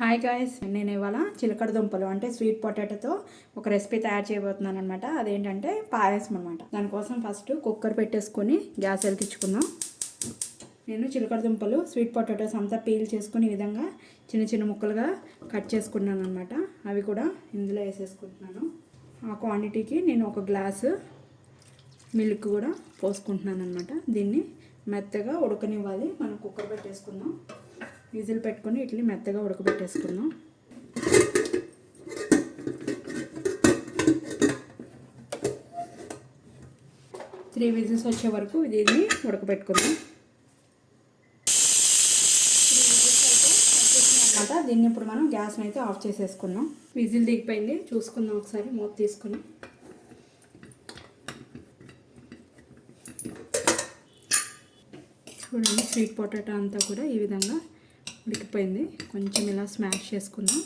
Hi guys నేను ఇవాళ చిలకడ దుంపలు అంటే స్వీట్ పొటాటోతో ఒక రెసిపీ తయారు చేయబోతున్నాను అనమాట అదేంటంటే పాయసం అనమాట దానికోసం ఫస్ట్ కుక్కర్ పెట్టేసుకొని గ్యాస్ వెలిగించుకుందాం నేను చిలకడ దుంపలు స్వీట్ పొటాటోస్ అంతా పీల్ చేసుకుని ఈ విధంగా చిన్న చిన్న ముక్కలుగా కట్ చేసుకున్నాను అనమాట అవి కూడా ఇందులో వేసేసుకుంటున్నాను. ఆ క్వాంటిటీకి నేను ఒక గ్లాసు మిల్క్ కూడా పోసుకుంటున్నాను అనమాట దీన్ని మెత్తగా ఉడకనివ్వాలి. మనం కుక్కర్ పెట్టేసుకుందాం. విజిల్ పెట్టుకొని ఇడ్లీ మెత్తగా ఉడకబెట్టేసుకుందాం. త్రీ విజిల్స్ వచ్చే వరకు దీన్ని ఉడకబెట్టుకుందాం. అనమాట దీన్ని ఇప్పుడు మనం గ్యాస్ని అయితే ఆఫ్ చేసేసుకున్నాం విజిల్ దిగిపోయింది. చూసుకుందాం ఒకసారి మూత తీసుకుని. చూడండి స్వీట్ పొటాటో అంతా కూడా ఈ విధంగా ఉడికిపోయింది. కొంచెం ఇలా స్మాష్ చేసుకుందాం.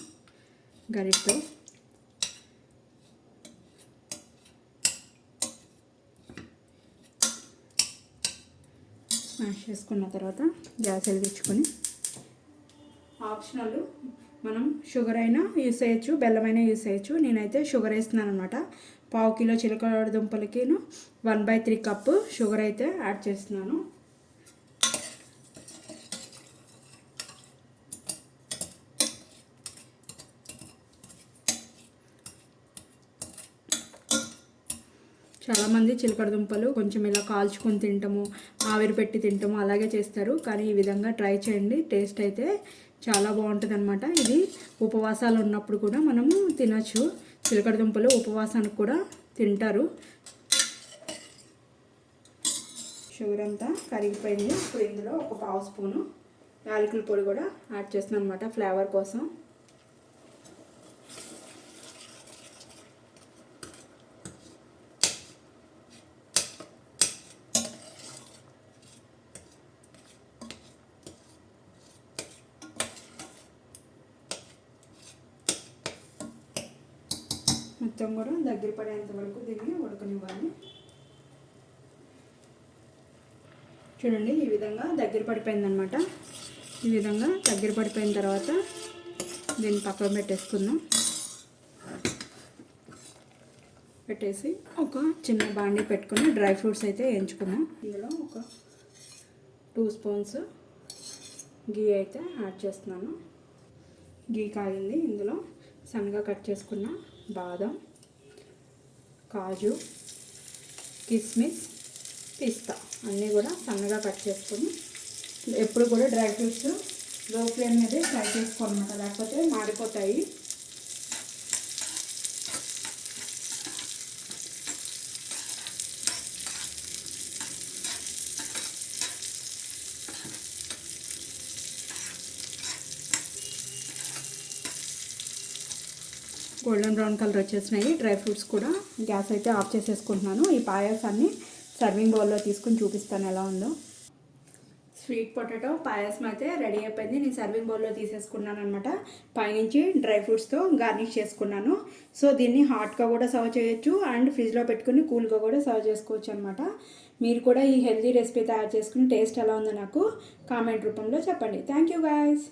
గరిటతో. స్మాష్ చేసుకున్న తర్వాత గ్యాస్ వెలిగించుకొని. ఆప్షనల్ మనం షుగర్ అయినా యూస్ చేయొచ్చు బెల్లం అయినా యూస్ చేయొచ్చు. నేనైతే షుగర్ వేస్తున్నాను అనమాట పావు కిలో చిలకడ దుంపలకిను one by three cup sugar అయితే యాడ్ చేస్తున్నాను. చాలామంది చిలకడ దుంపలు కొంచెం ఇలా కాల్చుకొని తింటాము ఆవిరి పెట్టి తింటాము అలాగే చేస్తారు. కానీ ఈ విధంగా ట్రై చేయండి. టేస్ట్ అయితే చాలా బాగుంటుంది అనమాట ఇది ఉపవాసాలు ఉన్నప్పుడు కూడా మనము తినచ్చు. చిలకడ దుంపలు ఉపవాసానికి కూడా తింటారు. షుగర్ అంతా కరిగిపోయింది. ఇప్పుడు ఇందులో ఒక పావు స్పూను యాలకుల పొడి కూడా యాడ్ చేస్తున్నాను అనమాట ఫ్లేవర్ కోసం. మొత్తం కూడా దగ్గర పడేంత వరకు దీన్ని ఉడకనివ్వాలి. చూడండి ఈ విధంగా దగ్గర పడిపోయిందనమాట ఈ విధంగా దగ్గర పడిపోయిన తర్వాత దీన్ని పక్కన పెట్టేసుకుందాం. పెట్టేసి ఒక చిన్న బాండీ పెట్టుకుని డ్రై ఫ్రూట్స్ అయితే వేయించుకున్నాం ఇందులో ఒక టూ స్పూన్స్ గీ అయితే యాడ్ చేస్తున్నాను. గీ కాగింది. ఇందులో సన్నగా కట్ చేసుకున్న బాదం కాజు కిస్మిస్ పిస్తా. అన్నీ కూడా సన్నగా కట్ చేసుకొని ఎప్పుడు కూడా డ్రై ఫ్రూట్స్లో ఫ్లేమ్ మీదే ఫ్రై చేసుకోవాలన్నమాట. లేకపోతే మాడిపోతాయి. గోల్డెన్ బ్రౌన్ కలర్ వచ్చేసినాయి. డ్రై ఫ్రూట్స్ కూడా గ్యాస్ అయితే ఆఫ్ చేసేసుకుంటున్నాను. ఈ పాయసాన్ని సర్వింగ్ బౌల్లో తీసుకుని చూపిస్తాను ఎలా ఉందో. స్వీట్ పొటాటో పాయసం అయితే రెడీ అయిపోయింది. నేను సర్వింగ్ బౌల్లో తీసేసుకున్నాను అనమాట పైనుంచి డ్రై ఫ్రూట్స్తో గార్నిష్ చేసుకున్నాను. సో దీన్ని హాట్గా కూడా సర్వ్ చేయొచ్చు అండ్ ఫ్రిడ్జ్లో పెట్టుకుని కూల్గా కూడా సర్వ్ చేసుకోవచ్చు అనమాట మీరు కూడా ఈ హెల్తీ రెసిపీ తయారు చేసుకుని టేస్ట్ ఎలా ఉందో నాకు కామెంట్ రూపంలో చెప్పండి. Thank you guys